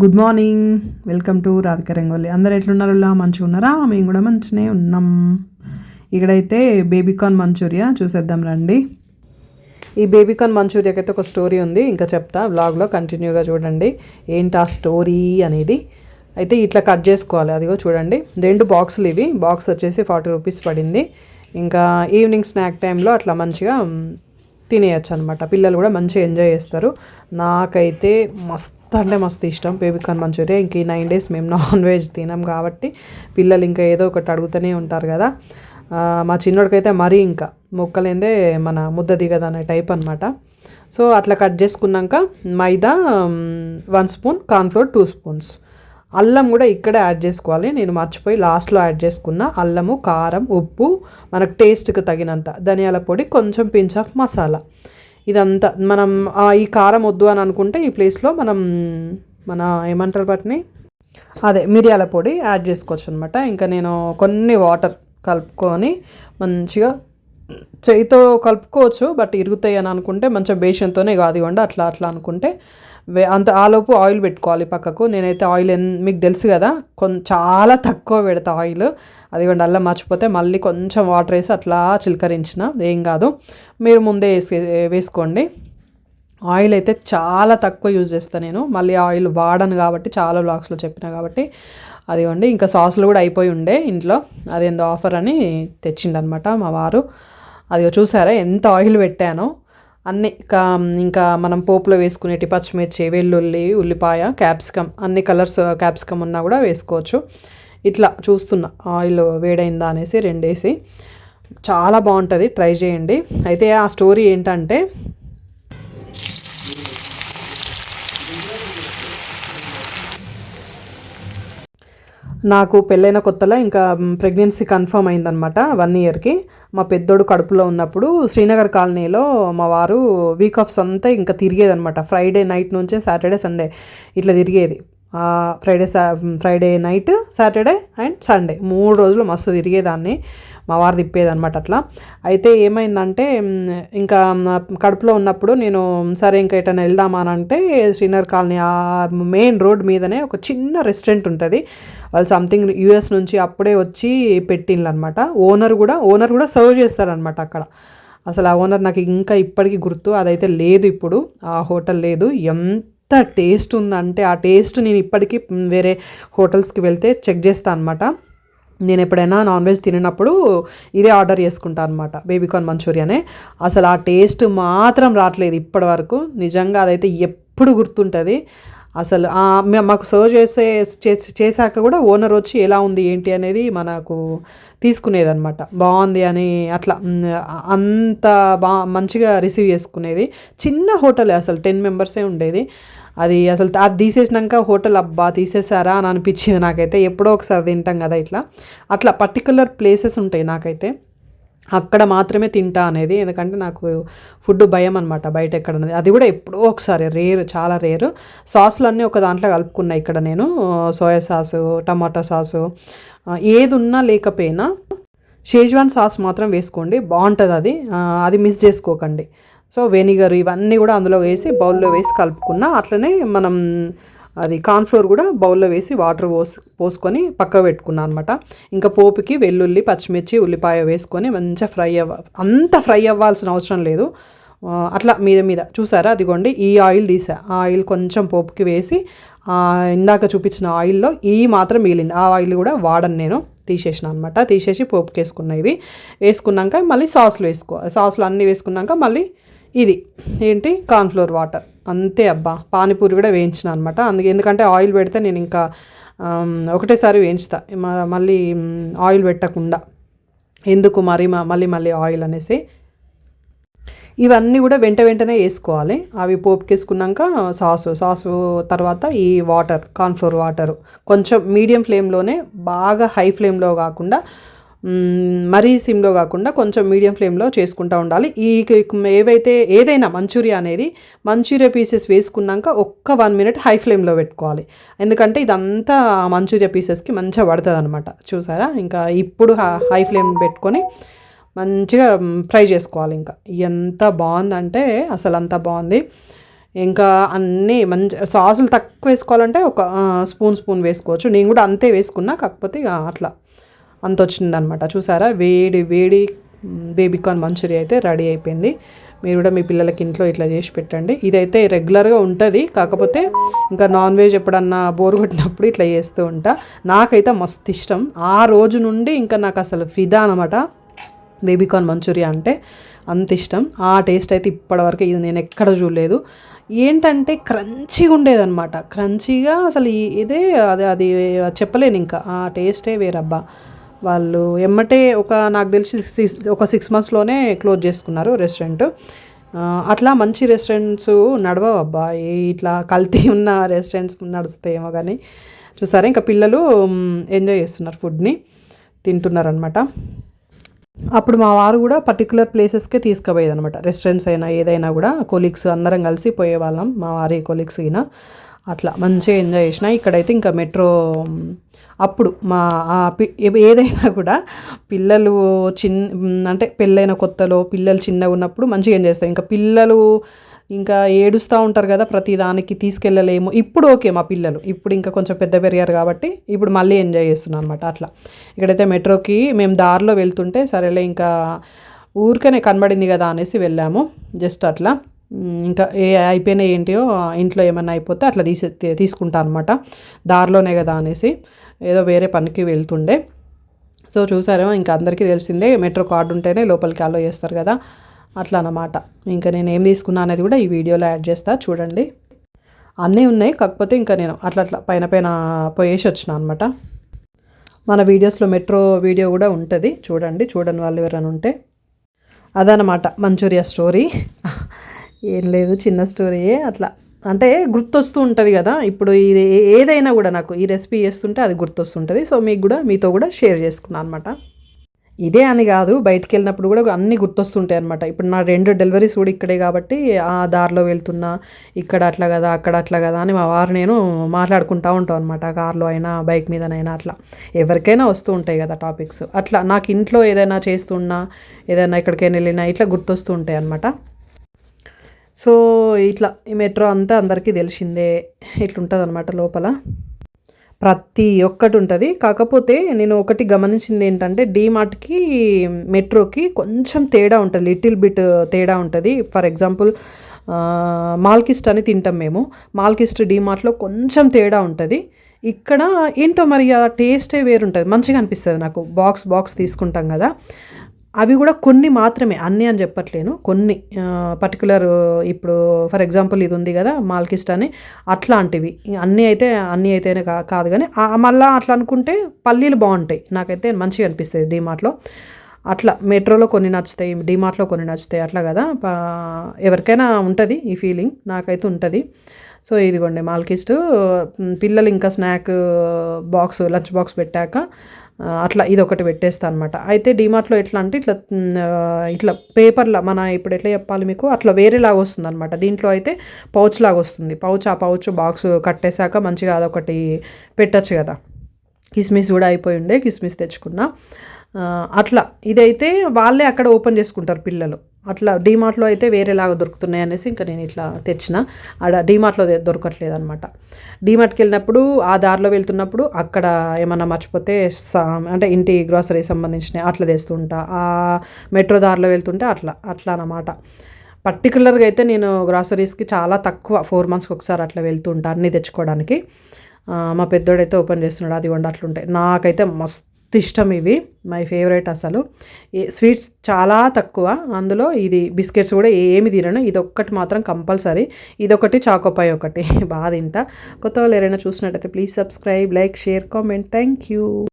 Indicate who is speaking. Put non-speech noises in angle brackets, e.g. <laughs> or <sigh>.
Speaker 1: Good morning welcome to Radhika Rangoli అందరు ఎట్లున్నారు? ఇలా మంచిగా ఉన్నారా? మేము కూడా మంచిగానే ఉన్నాం. ఇక్కడైతే బేబీకార్న్ మంచూరియా చూసేద్దాం రండి. ఈ బేబీకార్న్ మంచూరియాకి అయితే ఒక స్టోరీ ఉంది. ఇంకా చెప్తా. బ్లాగ్లో కంటిన్యూగా చూడండి. ఏంటి ఆ స్టోరీ అనేది? అయితే ఇట్లా కట్ చేసుకోవాలి. అదిగో చూడండి. రెండు బాక్సులు ఇవి. బాక్స్ వచ్చేసి ఫార్టీ రూపీస్ పడింది. ఇంకా ఈవినింగ్ స్నాక్ టైంలో అట్లా మంచిగా తినేయచ్చు అనమాట పిల్లలు కూడా మంచిగా ఎంజాయ్ చేస్తారు. నాకైతే మస్తు అంటే మస్తు ఇష్టం బేబీకార్న్ మంచూరియా. ఇంక ఈ నైన్ డేస్ మేము నాన్ వెజ్ తినాం కాబట్టి పిల్లలు ఇంకా ఏదో ఒకటి అడుగుతూనే ఉంటారు కదా. మా చిన్నోడికైతే మరీ ఇంకా మొక్కలేందే మన ముద్ద దిగదనే టైప్ అనమాట సో అట్లా కట్ చేసుకున్నాక maida one spoon cornflour two spoons. అల్లం కూడా ఇక్కడే యాడ్ చేసుకోవాలి. నేను మర్చిపోయి లాస్ట్లో యాడ్ చేసుకున్న అల్లము కారం ఉప్పు మనకు టేస్ట్కి తగినంత ధనియాల పొడి కొంచెం పించ్ ఆఫ్ మసాలా. ఇదంతా మనం ఈ కారం వద్దు అని అనుకుంటే ఈ ప్లేస్లో మనం మన ఏమంటారు వాటిని? అదే మిరియాల పొడి యాడ్ చేసుకోవచ్చు అనమాట ఇంకా నేను కొన్ని వాటర్ కలుపుకొని మంచిగా చేయితో కలుపుకోవచ్చు బట్ ఇరుగుతాయి అని అనుకుంటే మంచిగా బేషన్తోనే కాదివ్వండి అట్లా అట్లా అనుకుంటే వే- అంత ఆలోపు ఆయిల్ పెట్టుకోవాలి పక్కకు. నేనైతే ఆయిల్ ఎన్ మీకు తెలుసు కదా కొంచెం చాలా తక్కువ పెడతా ఆయిల్ అదిగోండి అల్లం మర్చిపోతే మళ్ళీ కొంచెం వాటర్ వేసి అట్లా చిలకరించిన. ఏం కాదు. మీరు ముందే వేసి వేసుకోండి. ఆయిల్ అయితే చాలా తక్కువ యూజ్ చేస్తాను నేను. మళ్ళీ ఆయిల్ వాడను కాబట్టి చాలా బ్లాగ్స్లో చెప్పిన కాబట్టి. అదిగోండి ఇంకా సాసులు కూడా అయిపోయి ఉండే ఇంట్లో. అదేందో ఆఫర్ అని తెచ్చిండనమాట మా వారు. అదిగో చూసారా ఎంత ఆయిల్ పెట్టానో. అన్ని ఇంకా మనం పోపులో వేసుకునేటి పచ్చిమిర్చి వెల్లుల్లి ఉల్లిపాయ క్యాప్సికమ్. అన్ని కలర్స్ క్యాప్సికమ్ ఉన్నా కూడా వేసుకోవచ్చు. ఇట్లా చూస్తున్నా. ఆయిల్ వేడైందా అనేసి రెండేసి. చాలా బాగుంటుంది ట్రై చేయండి. అయితే ఆ స్టోరీ ఏంటంటే నాకు పెళ్ళైన కొత్తలో ఇంకా ప్రెగ్నెన్సీ కన్ఫర్మ్ అయిందనమాట వన్ ఇయర్కి. మా పెద్దోడు కడుపులో ఉన్నప్పుడు శ్రీనగర్ కాలనీలో మా వారు వీక్ ఆఫ్స్ అంతా ఇంకా తిరిగేదనమాట ఫ్రైడే నైట్ నుంచే సాటర్డే సండే ఇట్లా తిరిగేది. Friday saw Friday night Saturday and Sunday మూడు రోజులు మస్తు తిరిగేదాన్ని. మా వారు తిప్పేదనమాట అట్లా. అయితే ఏమైందంటే ఇంకా కడుపులో ఉన్నప్పుడు నేను సరే ఇంకా ఎటైనా వెళ్దామా అని అంటే శ్రీనగర్ కాలనీ ఆ మెయిన్ రోడ్ మీదనే ఒక చిన్న రెస్టారెంట్ ఉంటుంది. వాళ్ళు సంథింగ్ యూఎస్ నుంచి అప్పుడే వచ్చి పెట్టిండ్రు అనమాట ఓనర్ కూడా ఓనర్ కూడా సర్వ్ చేస్తారనమాట అక్కడ. అసలు ఆ ఓనర్ నాకు ఇంకా ఇప్పటికీ గుర్తు అదైతే లేదు ఇప్పుడు. ఆ హోటల్ లేదు. ఎంత ఎంత టేస్ట్ ఉందంటే ఆ టేస్ట్ నేను ఇప్పటికీ వేరే హోటల్స్కి వెళ్తే చెక్ చేస్తాను అనమాట నేను ఎప్పుడైనా నాన్ వెజ్ తినప్పుడు ఇదే ఆర్డర్ చేసుకుంటాను అనమాట బేబీకార్న్ మంచూరియానే అసలు ఆ టేస్ట్ మాత్రం రావట్లేదు ఇప్పటి వరకు నిజంగా అదైతే ఎప్పుడు గుర్తుంటుంది. అసలు మాకు సర్వ్ చేసే చేసి- చేశాక కూడా ఓనర్ వచ్చి ఎలా ఉంది ఏంటి అనేది మనకు తీసుకునేదనమాట బాగుంది అని అట్లా అంత బా మంచిగా రిసీవ్ చేసుకునేది. చిన్న హోటలే అసలు టెన్ మెంబర్సే ఉండేది. అది అసలు అది తీసేసినాక హోటల్ అబ్బా తీసేసారా అని అనిపించింది నాకైతే. ఎప్పుడో ఒకసారి తింటాం కదా ఇట్లా. అట్లా పర్టికులర్ ప్లేసెస్ ఉంటాయి నాకైతే. అక్కడ మాత్రమే తింటా అనేది ఎందుకంటే నాకు ఫుడ్ భయం అనమాట బయట ఎక్కడ అనేది అది కూడా ఎప్పుడో ఒకసారి రేరు చాలా రేరు. సాసులు అన్నీ ఒక దాంట్లో కలుపుకున్నా ఇక్కడ నేను. సోయా సాసు టమాటా సాసు ఏది ఉన్నా లేకపోయినా షేజ్వాన్ సాస్ మాత్రం వేసుకోండి. బాగుంటుంది అది. అది మిస్ చేసుకోకండి. సో వెనిగర్ ఇవన్నీ కూడా అందులో వేసి బౌల్లో వేసి కలుపుకున్నా అట్లనే మనం అది కార్న్ఫ్లోర్ కూడా బౌల్లో వేసి వాటర్ పోసి పోసుకొని పక్క పెట్టుకున్నాను అనమాట ఇంకా పోపుకి వెల్లుల్లి పచ్చిమిర్చి ఉల్లిపాయ వేసుకొని మంచిగా ఫ్రై అవ్వ అంత ఫ్రై అవ్వాల్సిన అవసరం లేదు. అట్లా మీద మీద. చూసారా? అదిగోండి ఈ ఆయిల్ తీసా. ఆ ఆయిల్ కొంచెం పోపుకి వేసి ఇందాక చూపించిన ఆయిల్లో ఈ మాత్రం మిగిలింది. ఆ ఆయిల్ కూడా వాడను నేను. తీసేసిన అనమాట తీసేసి పోపుకి వేసుకున్న ఇవి వేసుకున్నాక మళ్ళీ సాస్లు వేసుకో సాస్లు అన్నీ వేసుకున్నాక మళ్ళీ ఇది. ఏంటి? Cornflour water. అంతే అబ్బా. పానీపూరి కూడా వేయించిన అనమాట అందుకే ఎందుకంటే ఆయిల్ పెడితే నేను ఇంకా ఒకటేసారి వేయించుతా. మ- మళ్ళీ ఆయిల్ పెట్టకుండా. ఎందుకు మరి మళ్ళీ మళ్ళీ ఆయిల్ అనేసి. ఇవన్నీ కూడా వెంట వెంటనే వేసుకోవాలి. అవి పోపుకేసుకున్నాక సాసు సాసు తర్వాత ఈ వాటర్ కార్న్ఫ్లోర్ వాటర్. కొంచెం మీడియం ఫ్లేమ్లోనే బాగా హై ఫ్లేమ్లో కాకుండా మరీ సిమ్లో కాకుండా కొంచెం మీడియం ఫ్లేమ్లో చేసుకుంటూ ఉండాలి. ఈ ఏవైతే ఏదైనా మంచూరియా అనేది మంచూరియా పీసెస్ వేసుకున్నాక ఒక్క వన్ మినిట్ హై ఫ్లేమ్లో పెట్టుకోవాలి. ఎందుకంటే ఇదంతా మంచూరియా పీసెస్కి మంచిగా పడుతుంది అనమాట చూసారా? ఇంకా ఇప్పుడు హై ఫ్లేమ్ పెట్టుకొని మంచిగా ఫ్రై చేసుకోవాలి ఇంకా. ఎంత బాగుందంటే అసలు అంత బాగుంది. ఇంకా అన్నీ మంచి సాసులు తక్కువ వేసుకోవాలంటే ఒక స్పూన్ స్పూన్ వేసుకోవచ్చు. నేను కూడా అంతే వేసుకున్నా కాకపోతే ఇక అట్లా. అంత వచ్చిందనమాట చూసారా? వేడి వేడి బేబీకార్న్ మంచూరియా అయితే రెడీ అయిపోయింది. మీరు కూడా మీ పిల్లలకి ఇంట్లో ఇట్లా చేసి పెట్టండి. ఇదైతే రెగ్యులర్గా ఉంటుంది. కాకపోతే ఇంకా నాన్ వెజ్ ఎప్పుడన్నా బోర్ కొట్టినప్పుడు ఇట్లా చేస్తూ ఉంటా. నాకైతే మస్తు ఇష్టం. ఆ రోజు నుండి ఇంకా నాకు అసలు ఫిదా అనమాట బేబీకార్న్ మంచూరియా అంటే అంత ఇష్టం. ఆ టేస్ట్ అయితే ఇప్పటివరకు ఇది నేను ఎక్కడ చూడలేదు. ఏంటంటే క్రంచీగా ఉండేదన్నమాట క్రంచీగా అసలు ఇదే అది అది చెప్పలేను ఇంకా. ఆ టేస్టే వేరబ్బా. వాళ్ళు ఎమ్మటే ఒక నాకు తెలిసి సిక్స్ ఒక సిక్స్ మంత్స్లోనే క్లోజ్ చేసుకున్నారు రెస్టారెంట్ అట్లా మంచి రెస్టారెంట్స్ నడవవు అబ్బా. ఇట్లా కల్తీ ఉన్న రెస్టారెంట్స్ నడుస్తాయేమో కానీ చూసారా? ఇంకా పిల్లలు ఎంజాయ్ చేస్తున్నారు ఫుడ్ని తింటున్నారనమాట అప్పుడు మా వారు కూడా పర్టికులర్ ప్లేసెస్కే తీసుకుపోయేది అనమాట రెస్టారెంట్స్ అయినా ఏదైనా కూడా. కొలీగ్స్ అందరం కలిసి పోయేవాళ్ళం. మా వారి కొలీగ్స్ అయినా. అట్లా మంచిగా ఎంజాయ్ చేసిన. ఇక్కడైతే ఇంకా మెట్రో అప్పుడు మా ఏదైనా కూడా పిల్లలు చిన్న అంటే పెళ్ళైన కొత్తలో పిల్లలు చిన్నగా ఉన్నప్పుడు మంచిగా ఎంజాయ్ చేస్తాం ఇంకా పిల్లలు ఇంకా ఏడుస్తూ ఉంటారు కదా ప్రతి దానికి తీసుకెళ్ళలేము. ఇప్పుడు ఓకే మా పిల్లలు. ఇప్పుడు ఇంకా కొంచెం పెద్ద పెరిగారు కాబట్టి ఇప్పుడు మళ్ళీ ఎంజాయ్ చేస్తున్నాను అనమాట అట్లా. ఇక్కడైతే మెట్రోకి మేము దారిలో వెళ్తుంటే సరేలే ఇంకా ఊరికనే కనబడింది కదా అనేసి వెళ్ళాము. జస్ట్ అట్లా. ఇంకా ఏ అయిపోయినాయి ఏంటియో ఇంట్లో ఏమైనా అయిపోతే అట్లా తీసి తీసుకుంటా అనమాట దారిలోనే కదా అనేసి ఏదో వేరే పనికి వెళ్తుండే. సో చూసారేమో ఇంకా అందరికీ తెలిసిందే మెట్రో కార్డు ఉంటేనే లోపలికి అలో చేస్తారు కదా అట్లా అన్నమాట. ఇంకా నేను ఏం తీసుకున్నా అనేది కూడా ఈ వీడియోలో యాడ్ చేస్తా చూడండి. అన్నీ ఉన్నాయి కాకపోతే ఇంకా నేను అట్లా అట్లా పైన పైన పోయేసి వచ్చిన అనమాట మన వీడియోస్లో మెట్రో వీడియో కూడా ఉంటుంది చూడండి చూడని వాళ్ళు ఎవరైనా ఉంటే. అదనమాట మంచూరియా స్టోరీ. ఏం లేదు చిన్న స్టోరీయే అట్లా. అంటే గుర్తొస్తూ ఉంటుంది కదా ఇప్పుడు ఇది ఏదైనా కూడా నాకు ఈ రెసిపీ చేస్తుంటే అది గుర్తొస్తుంటుంది. సో మీకు కూడా మీతో కూడా షేర్ చేసుకున్నాను అనమాట ఇదే అని కాదు బయటికి వెళ్ళినప్పుడు కూడా అన్నీ గుర్తొస్తుంటాయి అనమాట ఇప్పుడు నా రెండు డెలివరీస్ కూడా ఇక్కడే కాబట్టి ఆ దారిలో వెళ్తున్నా ఇక్కడ అట్లా కదా అక్కడ అట్లా కదా అని మా వారు నేను మాట్లాడుకుంటూ ఉంటాం అనమాట కార్లో అయినా బైక్ మీదనైనా అట్లా. ఎవరికైనా వస్తూ ఉంటాయి కదా టాపిక్స్. అట్లా నాకు ఇంట్లో ఏదైనా చేస్తున్నా ఏదైనా ఎక్కడికైనా వెళ్ళినా ఇట్లా గుర్తొస్తూ ఉంటాయి అనమాట సో ఇట్లా ఈ మెట్రో అంతా అందరికీ తెలిసిందే. ఇట్లుంటుంది అనమాట లోపల. ప్రతి ఒక్కటి ఉంటుంది కాకపోతే నేను ఒకటి గమనించింది ఏంటంటే డీమార్ట్కి మెట్రోకి కొంచెం తేడా ఉంటుంది. లిటిల్ బిట్ తేడా ఉంటుంది. ఫర్ ఎగ్జాంపుల్ మాల్కిస్ట్ అని తింటాం మేము. మాల్కిస్ట్ డీమార్ట్లో కొంచెం తేడా ఉంటుంది. ఇక్కడ ఏంటో మరి ఆ టేస్టే వేరుంటుంది. మంచిగా అనిపిస్తుంది నాకు. బాక్స్ బాక్స్ తీసుకుంటాం కదా. అవి కూడా కొన్ని మాత్రమే అన్నీ అని చెప్పట్లేను. కొన్ని పర్టికులర్ ఇప్పుడు ఫర్ ఎగ్జాంపుల్ ఇది ఉంది కదా మాల్కిస్ట్ అని అట్లాంటివి. అన్నీ అయితే అన్నీ అయితేనే కా కాదు కానీ మళ్ళీ అట్లా అనుకుంటే పల్లీలు బాగుంటాయి. నాకైతే మంచిగా అనిపిస్తుంది డీమార్ట్లో అట్లా మెట్రోలో కొన్ని నచ్చుతాయి డీమార్ట్లో కొన్ని నచ్చుతాయి అట్లా కదా. ఎవరికైనా ఉంటుంది ఈ ఫీలింగ్ నాకైతే ఉంటుంది. సో ఇదిగోండి మాల్కిస్ట్ పిల్లలు ఇంకా స్నాక్ బాక్స్ లంచ్ బాక్స్ పెట్టాక అట్లా ఇది ఒకటి పెట్టేస్తా అనమాట అయితే డిమార్ట్లో ఎట్లా అంటే ఇట్లా ఇట్లా పేపర్లా మన ఇప్పుడు ఎట్లా చెప్పాలి మీకు? అట్లా వేరేలాగా వస్తుంది అనమాట దీంట్లో అయితే పౌచ్ లాగా వస్తుంది. పౌచ్ ఆ పౌచ్ బాక్స్ కట్టేశాక మంచిగా అదొకటి పెట్టచ్చు కదా. కిస్మిస్ కూడా అయిపోయి ఉండే కిస్మిస్ తెచ్చుకున్నా. అట్లా. ఇదైతే వాళ్ళే అక్కడ ఓపెన్ చేసుకుంటారు పిల్లలు. అట్లా డీమార్ట్లో అయితే వేరేలాగా దొరుకుతున్నాయి అనేసి ఇంకా నేను ఇట్లా తెచ్చిన. ఆడ డీమార్ట్లో దొరకట్లేదు అనమాట డీమార్ట్కి వెళ్ళినప్పుడు ఆ దారిలో వెళ్తున్నప్పుడు అక్కడ ఏమన్నా మర్చిపోతే అంటే ఇంటి గ్రాసరీ సంబంధించినవి అట్లా తెస్తుంటా. ఆ మెట్రో దారిలో వెళ్తుంటే అట్లా. అట్లా అన్నమాట. పర్టికులర్గా అయితే నేను గ్రాసరీస్కి చాలా తక్కువ ఫోర్ మంత్స్కి ఒకసారి అట్లా వెళ్తుంటా అన్నీ తెచ్చుకోవడానికి. మా పెద్దోడైతే ఓపెన్ చేస్తున్నాడు. అది వండి అట్లుంటాయి. నాకైతే మస్తు ఇష్టం ఇవి మై ఫేవరెట్ అసలు. స్వీట్స్ చాలా తక్కువ అందులో ఇది బిస్కెట్స్ కూడా ఏమి తినను ఇది ఒక్కటి మాత్రం కంపల్సరీ. ఇదొకటి చాకోపాయ్ ఒకటి. <laughs> బాగా తింటా. కొత్త వాళ్ళు ఎవరైనా చూసినట్టయితే please subscribe like share comment. Thank you.